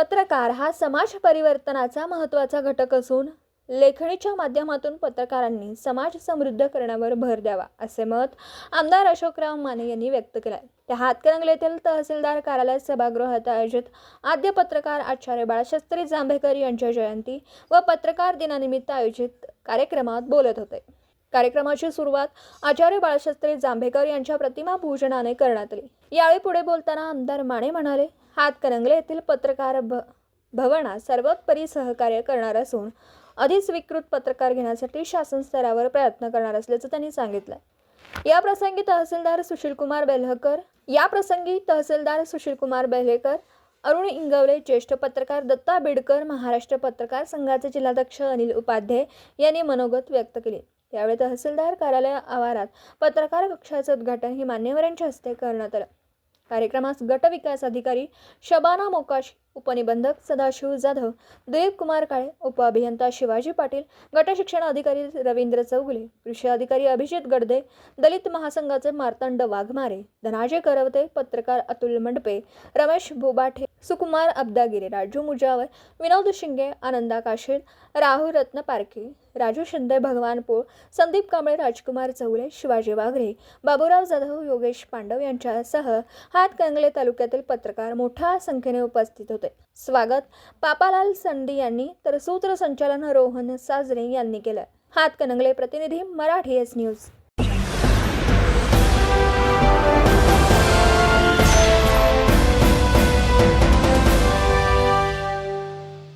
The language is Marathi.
पत्रकार हा समाज परिवर्तनाचा महत्त्वाचा घटक असून लेखणीच्या माध्यमातून पत्रकारांनी समाज समृद्ध करण्यावर भर द्यावा असे मत आमदार अशोकराव माने यांनी व्यक्त केले आहे त्या हातकणंगले येथील तहसीलदार कार्यालय सभागृहात आयोजित आद्य पत्रकार आचार्य बाळशास्त्री जांभेकर यांच्या जयंती व पत्रकार दिनानिमित्त आयोजित कार्यक्रमात बोलत होते. कार्यक्रमाची सुरुवात आचार्य बाळशास्त्री जांभेकर यांच्या प्रतिमा पूजनाने करण्यात आली. यावेळी पुढे बोलताना आमदार माने म्हणाले हातकणंगले येथील पत्रकार भ भवना सर्वोपरी सहकार्य करणार असून अधिस्वीकृत पत्रकार घेण्यासाठी शासन स्तरावर प्रयत्न करणार असल्याचं त्यांनी सांगितलं. या प्रसंगी तहसीलदार सुशीलकुमार बेलहकर या प्रसंगी तहसीलदार सुशीलकुमार बेल्हेकर अरुण इंगवले ज्येष्ठ पत्रकार दत्ता बिडकर महाराष्ट्र पत्रकार संघाचे जिल्हाध्यक्ष अनिल उपाध्ये यांनी मनोगत व्यक्त केले. यावेळी तहसीलदार कार्यालय आवारात पत्रकार कक्षाचं उद्घाटन ही मान्यवरांच्या हस्ते करण्यात आलं. कार्यक्रमास गट विकास अधिकारी शबाना मोकाशी उपनिबंधक सदाशिव जाधव दिलीप कुमार काळे उपअभियंता शिवाजी पाटील गट शिक्षण अधिकारी रवींद्र चौगुले कृषी अधिकारी अभिजित गडदे दलित महासंघाचे मार्तंड वाघमारे धनाजय करवते पत्रकार अतुल मंडपे रमेश बोबाठे सुकुमार अब्दागिरे राजू मुजावर विनोद शिंगे आनंदा काशील राहुल रत्न पारखे राजू शिंदे भगवान पोळ संदीप कांबळे राजकुमार चौले शिवाजी वाघरे बाबूराव जाधव योगेश पांडव यांच्यासह हातकंगले तालुक्यातील पत्रकार मोठ्या संख्येने उपस्थित होते. होते. स्वागत. पापालाल संडी यांनी तर सूत्रसंचालन रोहन साजरे यांनी केलं हातकणंगले प्रतिनिधी मराठी एस न्यूज